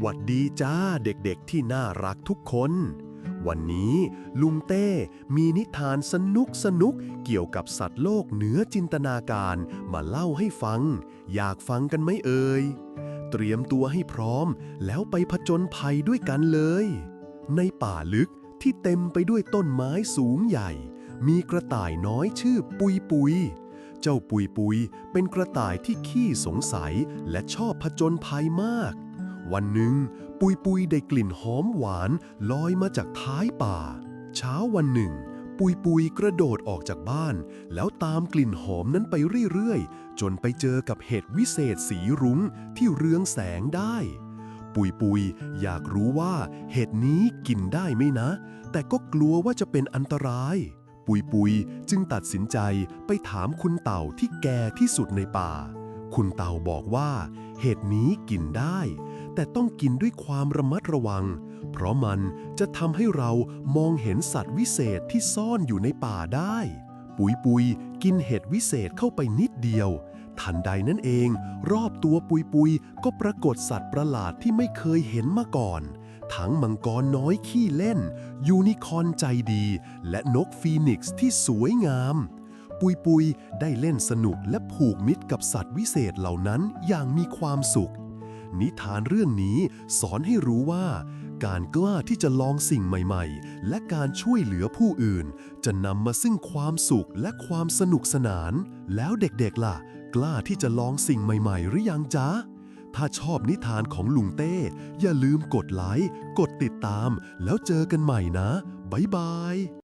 หวัดดีจ้าเด็กๆที่น่ารักทุกคน วันนี้ลุงเต้มีนิทานสนุกสนุกเกี่ยวกับสัตว์โลกเหนือจินตนาการมาเล่าให้ฟัง อยากฟังกันไหมเอ่ย เตรียมตัวให้พร้อมแล้วไปผจญภัยด้วยกันเลย ในป่าลึกที่เต็มไปด้วยต้นไม้สูงใหญ่ มีกระต่ายน้อยชื่อปุยปุย เจ้าปุยปุยเป็นกระต่ายที่ขี้สงสัยและชอบผจญภัยมาก วันหนึ่ง ปุยปุยได้กลิ่นหอมหวานลอยมาจากท้ายป่า เช้าวันหนึ่ง ปุยปุยกระโดดออกจากบ้าน แล้วตามกลิ่นหอมนั้นไปเรื่อยๆ จนไปเจอกับเห็ดวิเศษสีรุ้งที่เรืองแสงได้ ปุยปุยอยากรู้ว่าเห็ดนี้กินได้ไหมนะ แต่ก็กลัวว่าจะเป็นอันตราย ปุยปุยจึงตัดสินใจไปถามคุณเต่าที่แก่ที่สุดในป่า คุณเต่าบอกว่า เห็ดนี้กินได้ แต่ต้องกินด้วยความระมัดระวัง เพราะมันจะทำให้เรามองเห็นสัตว์วิเศษที่ซ่อนอยู่ในป่าได้ ปุยปุยกินเห็ดวิเศษเข้าไปนิดเดียว ทันใดนั่นเอง รอบตัวปุยปุยก็ปรากฏสัตว์ประหลาดที่ไม่เคยเห็นมาก่อน ทั้งมังกรน้อยขี้เล่น ยูนิคอนใจดี และนกฟีนิกซ์ที่สวยงามปุยปุยได้เล่นสนุกและผูกมิตรกับสัตว์วิเศษเหล่านั้นอย่างมีความสุข นิทานเรื่องนี้สอนให้รู้ว่า การกล้าที่จะลองสิ่งใหม่ๆ และการช่วยเหลือผู้อื่น จะนำมาซึ่งความสุขและความสนุกสนาน แล้วเด็กๆล่ะ กล้าที่จะลองสิ่งใหม่ๆ หรือยังจ๊ะถ้าชอบนิทานของลุงเต้ อย่าลืมกดไลค์ กดติดตาม แล้วเจอกันใหม่นะ บ๊ายบาย